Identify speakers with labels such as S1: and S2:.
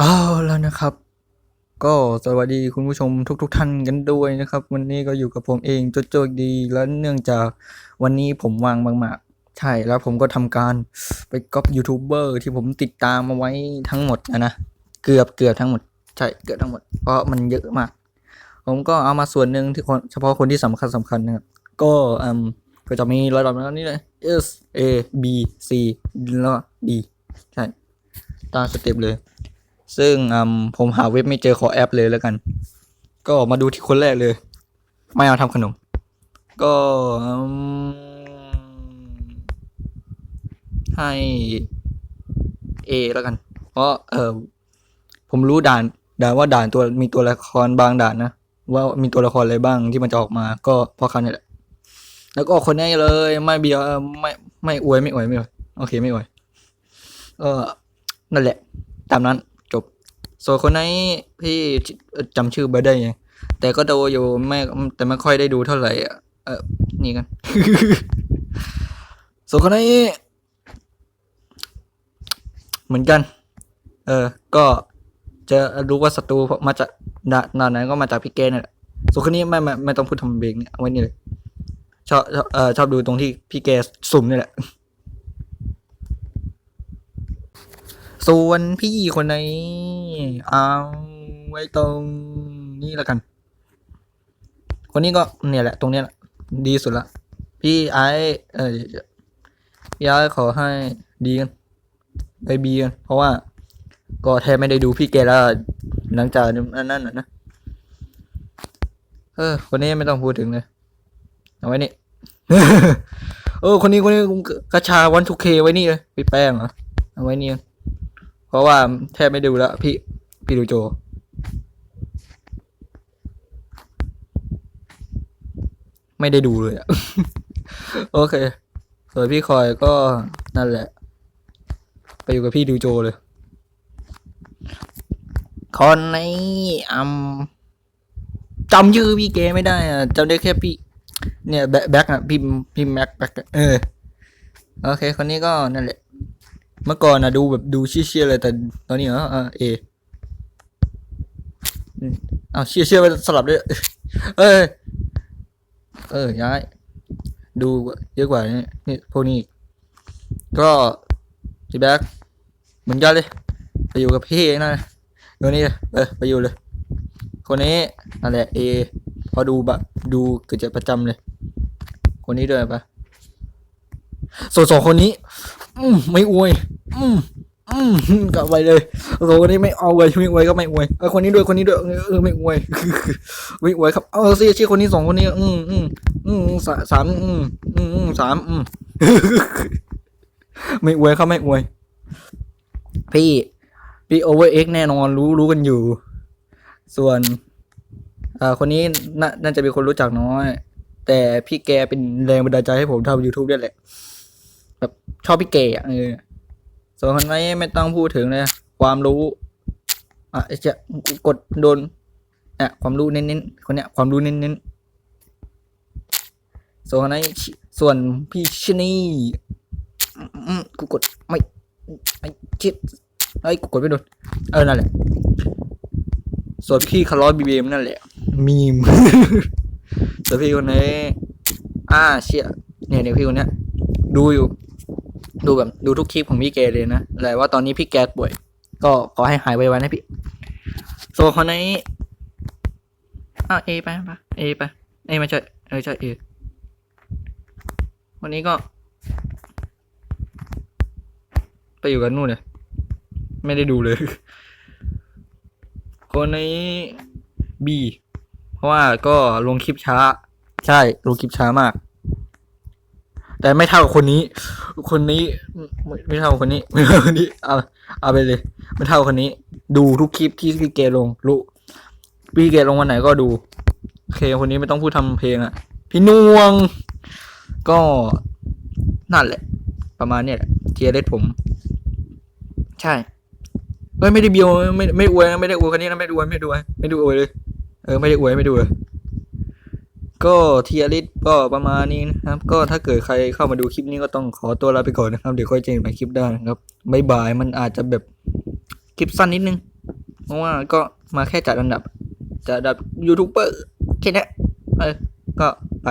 S1: เอาแล้วนะครับ ก็สวัสดีคุณผู้ชมทุกๆทท่านกันด้วยนะครับ วันนี้ก็อยู่กับผมเองโจโจดีและเนื่องจากวันนี้ผมว่างมากๆใช่แล้วผมก็ทำการไปก๊อปยูทูบเบอร์ที่ผมติดตามมาไว้ทั้งหมดนะนะเกือบเกือบทั้งหมดใช่เกือบทั้งหมด เพราะมันเยอะมาก ผมก็เอามาส่วนหนึ่งที่คนเฉพาะคนที่สำคัญสำคัญนะครับก็อืมก็จะมีระดับนี้เลย S A B C แล้วก็ D ใช่ตามสเต็ปเลย ซึ่งผมหาเว็บไม่เจอขอแอปเลยแล้วกัน ก็มาดูที่คนแรกเลย ไม่เอาทำขนม ก็ให้ A แล้วกัน เพราะเออผมรู้ด่านด่านว่าด่านตัวมีตัวละครบางด่านนะว่ามีตัวละครอะไรบ้างที่มันจะออกมา ก็พราะเขาเนี่แหละแล้วก็คนนี้เลยไม่เบียวไม่ไม่อวยไม่อวยไม่อวยโอเคไม่อวยเออนั่นแหละ ตามนั้น ส่วนคนนี้พี่จำชื่อไม่ได้ไงแต่ก็ดูอยู่ไม่แต่ไม่ค่อยได้ดูเท่าไหร่อะเออนี่กันส่วนคนนี้เหมือนกัน เออ ก็จะรู้ว่าศัตรูมาจากด่านานไหนก็มาจากพี่เกนนี่แหละส่วนคนนี้ไม่ไม่ไม่ต้องพูดทำเบงเนี่ยเอาไว้นี่เลยชอบชอบเออชอบดูตรงที่พี่เกสุ่มนี่แหละ ส่วนพี่คนไหนเอาไว้ตรงนี้แล้วกัน คนนี้ก็เนี่ยแหละ ตรงเนี้ยแหละ ดีสุดละ พี่ไอเออพี่ไอ้ขอให้ดีกันไปบีกัน เพราะว่า ก็แทบไม่ได้ดูพี่แกแล้วหลังจากนั้นน่ะนะ เออ คนนี้ไม่ต้องพูดถึงเลย เอาไว้นี่ เออ คนนี้คนนี้กระชาวันทุกเคไว้นี่เลยพี่แป้งเหรอ เอาไว้นี่ เพราะว่าแทบไม่ดูแล้ว พี่พี่ดูโจ ไม่ได้ดูเลยอะ โอเคส่วนพี่คอยก็นั่นแหละ ไปอยู่กับพี่ดูโจเลยคนนี้อืมจำชื่อพี่เกไม่ได้อะจำได้แค่พี่ เนี่ยแบ็คแบ็คอะพี่พี่แม็กแบ็คเออ โอเค คนนี้ก็นั่นแหละ เมื่อก่อนนะดูแบบดูเชี่ยๆเลยแต่ตอนนี้เหรอเออเออืมเอาเชี่ยไปสลับด้วยเอ้ยเออย้าย ดูเยอะกว่านี่นี่พวกนี้ก็พี่แบ็คเหมือนกันเลย ไปอยู่กับพี่นะตัวนี้เลยเออไปอยู่เลย คนนี้นั่นแหละเอพอดูแบบดูเกิดจะประจำเลย คนนี้ด้วยปะส่วนสองคนนี้ อืมไม่อวย อืมอืมกลับไปเลยสองคนนี้ไม่เอาไว้ไม่อวยก็ไม่อวยเออคนนี้ด้วยคนนี้ด้วยเออไม่อวยไม่อวยครับ เอาสิชื่อคนนี้สองคนนี้ อืมอืมอืมสามอืมอืมอืมสามอืมไม่อวยครับไม่อวย พี่พี่โอเวอร์เอ็กแน่นอนรู้รู้กันอยู่ ส่วนอ่าคนนี้น่าจะเป็นคนรู้จักน้อย แต่พี่แกเป็นแรงบันดาลใจให้ผมทำ YouTube ด้วยแหละ แบบชอบพี่แกอะเออส่วนคนนี้ไม่ต้องพูดถึงเลยความรู้อะจะกดโดนอะความรู้เน้นๆคนเนี้ย ความรู้เน้นๆส่วนคนนี้ชิส่วนพี่ชนี่อืมอืมกูกดไม่ไอ้ชิดไอ้ยกูกดไม่โดนเออนั่นแหละส่วนพี่คาร์ลอสบีเบมนั่นแหละ มีมส่วนพี่คนนี้อ่าเชี่ยเนี่ยเดี๋ยวพี่คนเนี้ยดูอยู่ ดูแบบดูทุกคลิปของพี่แกเลยนะแต่ว่าตอนนี้พี่แกป่วย ก็ขอให้หายไวๆนะพี่ส่วนคนนี้อ้าวเอไปไปเอไปเอม่ใช่เออใช่เอวันนี้ก็ ไปอยู่กันนู่นเลยไม่ได้ดูเลย คนนี้บีเพราะว่าก็ลงคลิปช้า ใช่ลงคลิปช้ามาก แต่ไม่เท่ากับคนนี้ คนนี้ไม่เท่าคนนี้ไม่เท่าคนนี้เอาเอาไปเลย ไม่เท่าคนนี้ ดูทุกคลิปที่พี่เกลงรู้พี่เกลงวันไหนก็ดูโอเคคนนี้ไม่ต้องพูดทำเพลงอะพี่นวง ก็นั่นแหละ ประมาณเนี้ยแหละเทียร์เลสผม ใช่เอ้ยไม่ได้เบียวไม่ไม่อวยนะไม่ได้อวยคนนี้นะไม่ได้อวยไม่ได้อวยไม่ได้อวยเลย เออไม่ได้อวยไม่ได้อวย ก็เทียริสก็ประมาณนี้นะครับ ก็ถ้าเกิดใครเข้ามาดูคลิปนี้ก็ต้องขอตัวลาไปก่อนนะครับ เดี๋ยวค่อยเจอกันใหม่คลิปหน้านะครับบ๊ายบายมันอาจจะแบบคลิปสั้นนิดนึง เพราะว่าก็มาแค่จัดอันดับจัดอันดับยูทูบเบอร์แค่นี้เออก็ไป